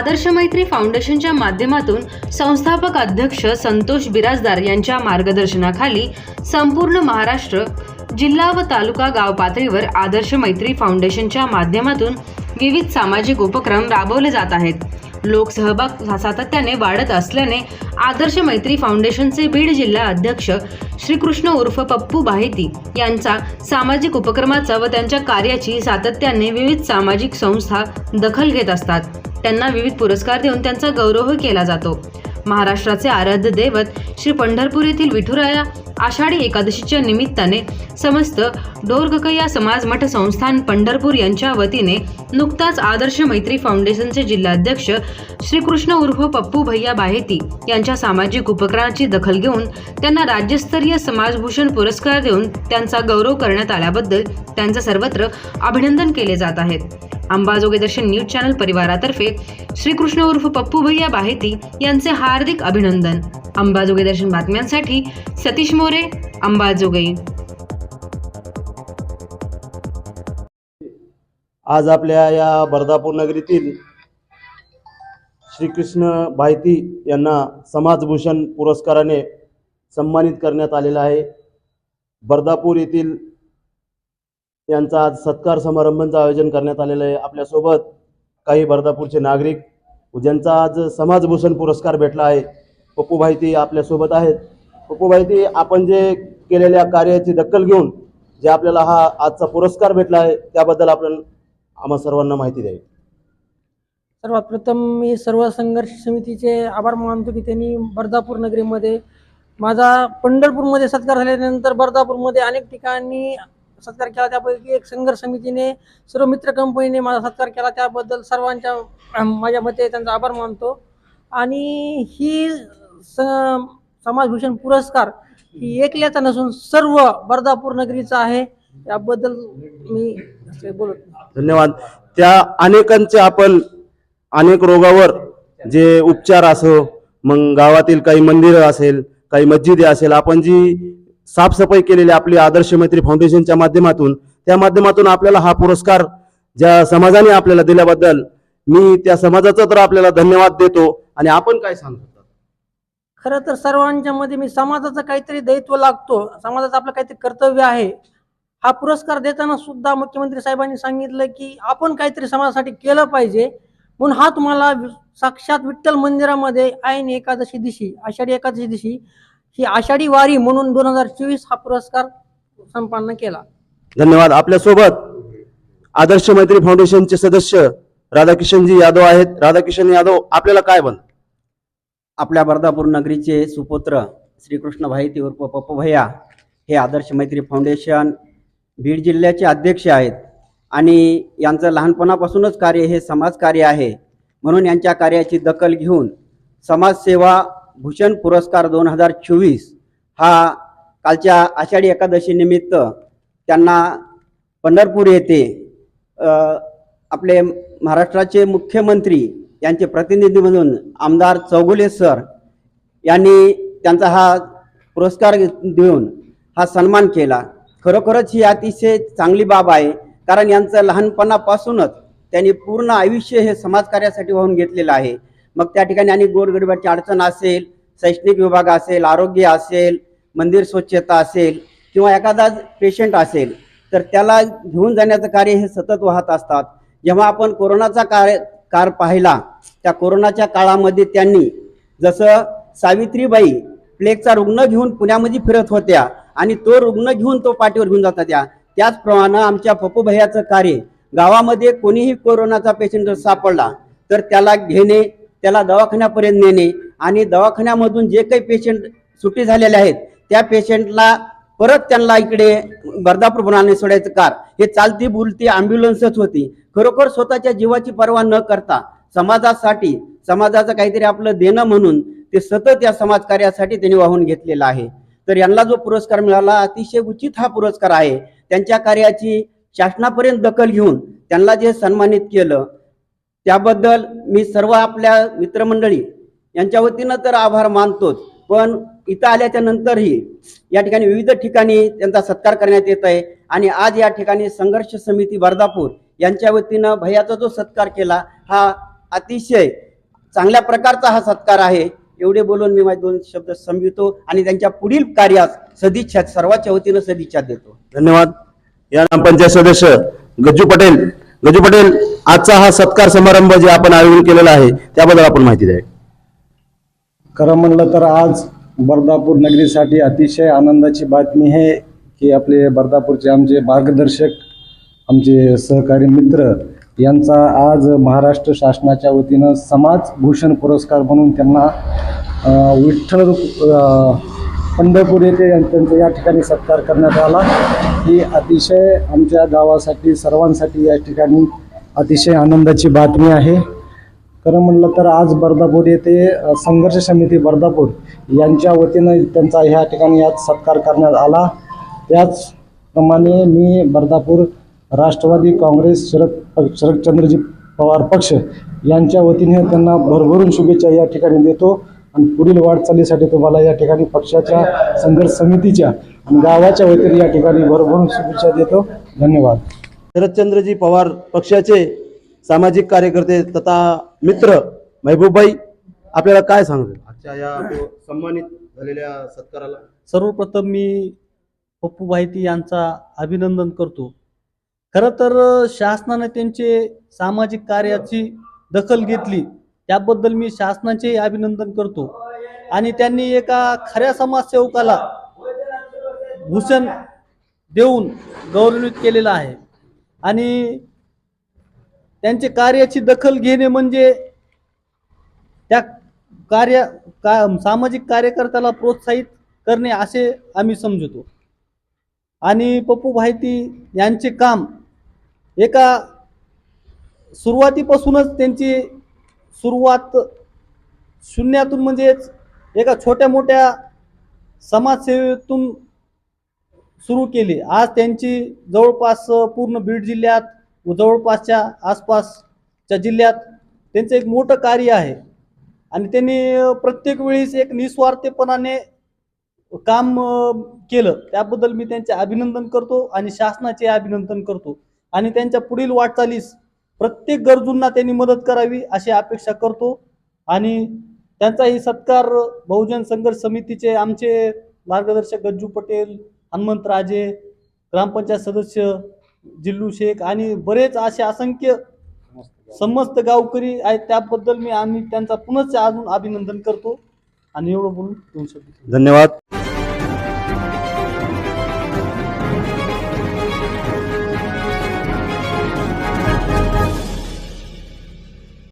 आदर्श मैत्री फाउंडेशनच्या माध्यमातून संस्थापक अध्यक्ष संतोष बिराजदार यांच्या मार्गदर्शनाखाली संपूर्ण महाराष्ट्र जिल्हा व तालुका गाव पातळीवर आदर्श मैत्री फाउंडेशनच्या माध्यमातून विविध सामाजिक उपक्रम राबवले जात आहेत. लोकसहभाग सातत्याने वाढत असल्याने आदर्श मैत्री फाउंडेशनचे बीड जिल्हा अध्यक्ष श्रीकृष्ण उर्फ पप्पू बाहेती यांचा सामाजिक उपक्रमाचा व त्यांच्या कार्याची सातत्याने विविध सामाजिक संस्था दखल घेत असतात. त्यांना विविध पुरस्कार देऊन त्यांचा गौरवही केला जातो. महाराष्ट्राचे आराध्य दैवत श्री पंढरपूर येथील विठुराया आषाढी एकादशीच्या निमित्ताने समस्त डोरगकया समाज मठ संस्थान पंढरपूर यांच्या वतीने नुकताच आदर्श मैत्री फाउंडेशनचे जिल्हाध्यक्ष श्रीकृष्ण उर्फ पप्पू भैया बाहेती यांच्या सामाजिक उपक्रमाची दखल घेऊन त्यांना राज्यस्तरीय समाजभूषण पुरस्कार देऊन त्यांचा गौरव करण्यात आल्याबद्दल त्यांचं सर्वत्र अभिनंदन केले जात आहेत. अंबाजोगे दर्शन न्यूज चॅनल परिवारातर्फे श्रीकृष्ण उर्फ पप्पू भैया बाहेती यांचे हार्दिक अभिनंदन. अंबाजोगे दर्शन बातम्यांसाठी सतीश मोरे अंबाजोगई. आज आपल्या या बर्दापूर नगरीतील श्रीकृष्ण भायती यांना समाजभूषण पुरस्काराने सन्मानित करण्यात आलेला आहे. बर्दापूर येथील यांचा आज सत्कार समारंभांचं आयोजन करण्यात आलेलं आहे. आपल्यासोबत काही बर्दापूरचे नागरिक ज्यांचा आज समाजभूषण पुरस्कार भेटला आहे. पप्पू भाईती आपल्यासोबत आहेत. पप्पू भाईती आपण जे केलेल्या कार्याची दखल घेऊन जे आपल्याला हा आजचा पुरस्कार भेटला आहे त्याबद्दल आपण आम्हा सर्वांना माहिती द्यावी. सर्वात प्रथम मी सर्व संघर्ष समितीचे आभार मानतो की त्यांनी बर्दापूर नगरीमध्ये माझा पंढरपूरमध्ये सत्कार झाल्यानंतर बर्दापूरमध्ये अनेक ठिकाणी सत्कार केला. त्यापैकी एक संघर्ष समितीने सर्व मित्र कंपनीने माझा सत्कार केला. त्याबद्दल सर्वांच्या माझ्या मते त्यांचा आभार मानतो. आणि ही स समाजभूषण पुरस्कार ही एकल्याचा नसून सर्व बर्दापूर नगरीचा आहे. याबद्दल मी बोलत धन्यवाद. त्या अनेकांचे आपण अनेक रोगावर जे उपचार असो मग गावातील काही मंदिरं असेल काही मस्जिदे असेल आपण जी साफसफाई केलेली आपली आदर्श मैत्री फाउंडेशनच्या माध्यमातून त्या माध्यमातून आपल्याला हा पुरस्कार ज्या समाजाने आपल्याला दिल्याबद्दल मी त्या समाजाचा तर आपल्याला धन्यवाद देतो. आणि आपण काय सांगतो खरं तर सर्वांच्या मध्ये मी समाजाचं काहीतरी दायित्व लागतो समाजाचं आपलं काहीतरी कर्तव्य आहे. हा पुरस्कार देताना सुद्धा मुख्यमंत्री साहेबांनी सांगितलं की आपण काहीतरी समाजासाठी केलं पाहिजे. म्हणून हा तुम्हाला साक्षात विठ्ठल मंदिरामध्ये ऐन एकादशी दिशी आषाढी एकादशी दिशी ही आषाढी वारी म्हणून दोन हजार चोवीस हा पुरस्कार संपन्न केला. धन्यवाद. आपल्यासोबत आदर्श मैत्री फाउंडेशनचे सदस्य राधाकिशनजी यादव आहेत. राधाकिशन यादव आपल्याला काय बन आपल्या बर्दापूर नगरीचे सुपुत्र श्रीकृष्ण भाईती उर्फ पप्पू भैया हे आदर्श मैत्री फाउंडेशन बीड जिल्ह्याचे अध्यक्ष आहेत आणि यांचं लहानपणापासूनच कार्य हे समाजकार्य आहे. म्हणून यांच्या कार्याची दखल घेऊन समाजसेवा भूषण पुरस्कार दोन हजार चोवीस हा कालच्या आषाढी एकादशीनिमित्त त्यांना पंढरपूर येथे आपले महाराष्ट्राचे मुख्यमंत्री यांचे प्रतिनिधी म्हणून आमदार चौगुले सर यांनी त्यांचा हा पुरस्कार देऊन हा सन्मान केला. खरोखरच ही अतिशय चांगली बाब आहे कारण यांचं लहानपणापासूनच त्यांनी पूर्ण आयुष्य हे समाजकार्यासाठी वाहून घेतलेलं आहे. मग त्या ठिकाणी आणि गोरगरिबाची अडचण असेल शैक्षणिक विभाग असेल आरोग्य असेल मंदिर स्वच्छता असेल किंवा एखादा पेशंट असेल तर त्याला घेऊन जाण्याचं कार्य हे सतत वाहत असतात. जेव्हा आपण कोरोनाचा कार्य कार पाहिला त्या कोरोनाच्या काळामध्ये त्यांनी जसं सावित्रीबाई प्लेगचा रुग्ण घेऊन पुण्यामध्ये फिरत होत्या आणि तो रुग्ण घेऊन तो पाठीवर घेऊन जात होत्या त्याचप्रमाणे आमच्या पप्पूभयाचं कार्य गावामध्ये कोणीही कोरोनाचा पेशंट जर सापडला तर त्याला घेणे त्याला दवाखान्यापर्यंत नेणे आणि दवाखान्यामधून जे काही पेशंट सुट्टी झालेले आहेत त्या पेशंटला परत त्यांना इकडे बर्दापूर बनाने सोडायचं कार. हे चालती बुलती अँब्युलन्सच होती. खरोखर स्वतःच्या जीवाची पर्वा न करता समाजासाठी समाजाचं काहीतरी आपलं देणं म्हणून ते सतत या समाजकार्यासाठी त्यांनी वाहून घेतलेलं आहे. तर यांना जो पुरस्कार मिळाला अतिशय उचित हा पुरस्कार आहे. त्यांच्या कार्याची शासनापर्यंत दखल घेऊन त्यांना जे सन्मानित केलं त्याबद्दल मी सर्व आपल्या मित्रमंडळी यांच्या वतीनं तर आभार मानतोच. पण इथं आल्याच्या नंतरही या ठिकाणी विविध ठिकाणी त्यांचा सत्कार करण्यात येत आहे. आणि आज या ठिकाणी संघर्ष समिती बर्दापूर यांच्या वतीनं भैयाचा जो सत्कार केला हा अतिशय चांगल्या प्रकारचा हा सत्कार आहे. एवढे बोलून मी माझे दोन शब्द समजतो आणि त्यांच्या पुढील कार्यास सदिच्छा सर्वांच्या वतीनं सदिच्छा देतो. धन्यवाद. या ग्रामपंचायत सदस्य गज्जू पटेल. गजू पटेल आजचा हा सत्कार समारंभ जे आपण आयोजन केलेला आहे त्याबद्दल आपण माहिती द्या खरं म्हणलं तर आज बर्दापूर नगरीसाठी अतिशय आनंदाची बातमी आहे की आपले बर्दापूरचे आमचे मार्गदर्शक आमचे सहकारी मित्र यांचा आज महाराष्ट्र शासनाच्या वतीनं समाज भूषण पुरस्कार म्हणून त्यांना विठ्ठल पंढरपूर येथे त्यांचा या ठिकाणी सत्कार करण्यात आला. ही अतिशय आमच्या गावासाठी सर्वांसाठी या ठिकाणी अतिशय आनंदाची बातमी आहे. खरं म्हणलं तर आज बर्दापूर येथे संघर्ष समिती बर्दापूर यांच्या वतीनं त्यांचा ह्या ठिकाणी आज सत्कार करण्यात आला. त्याचप्रमाणे मी बर्दापूर राष्ट्रवादी काँग्रेस शरद प- शरदचंद्रजी पवार पक्ष यांच्या वतीने त्यांना भरभरून शुभेच्छा या ठिकाणी देतो. आणि पुढील वाटचालीसाठी तुम्हाला या ठिकाणी पक्षाच्या संघर्ष समितीच्या आणि गावाच्या वतीने या ठिकाणी भरभरून शुभेच्छा देतो. धन्यवाद. शरदचंद्रजी पवार पक्षाचे सामाजिक कार्यकर्ते तथा मित्र महबूबभाई आपल्याला काय सांगतो आजच्या या सन्मानित झालेल्या सत्काराला. सर्वप्रथम मी पप्पू भाईती यांचा अभिनंदन करतो. खरं तर शासनाने त्यांचे सामाजिक कार्याची दखल घेतली. त्याबद्दल मी शासनाचे अभिनंदन करतो. आणि त्यांनी एका खऱ्या समाजसेवकाला भूषण देऊन गौरवित केलेलं आहे. आणि त्यांचे कार्याची दखल घेणे म्हणजे त्या कार्य का सामाजिक कार्यकर्त्याला प्रोत्साहित करणे असे आम्ही समजतो. आणि पप्पू भाईती यांचे काम एका सुरुवातीपासूनच त्यांची सुरुवात शून्यातून म्हणजेच एका छोट्या मोठ्या समाजसेवेतून सुरू केली. आज त्यांची जवळपास पूर्ण बीड जिल्ह्यात व जवळपासच्या आसपासच्या जिल्ह्यात त्यांचं एक मोठं कार्य आहे. आणि त्यांनी प्रत्येक वेळेस एक निस्वार्थपणाने काम केलं. त्याबद्दल मी त्यांचे अभिनंदन करतो आणि शासनाचे अभिनंदन करतो. आणि त्यांच्या पुढील वाटचालीस प्रत्येक गरजूंना त्यांनी मदत करावी अशी अपेक्षा करतो. आणि त्यांचाही सत्कार बहुजन संघर्ष समितीचे आमचे मार्गदर्शक गज्जू पटेल हनुमंत राजे ग्रामपंचायत सदस्य जिल्लू शेख आणि बरेच असे असंख्य समस्त गावकरी आहेत. त्याबद्दल मी आम्ही त्यांचा पुनश्च अजून अभिनंदन करतो. आणि एवढं बोलून दोन शब्द धन्यवाद.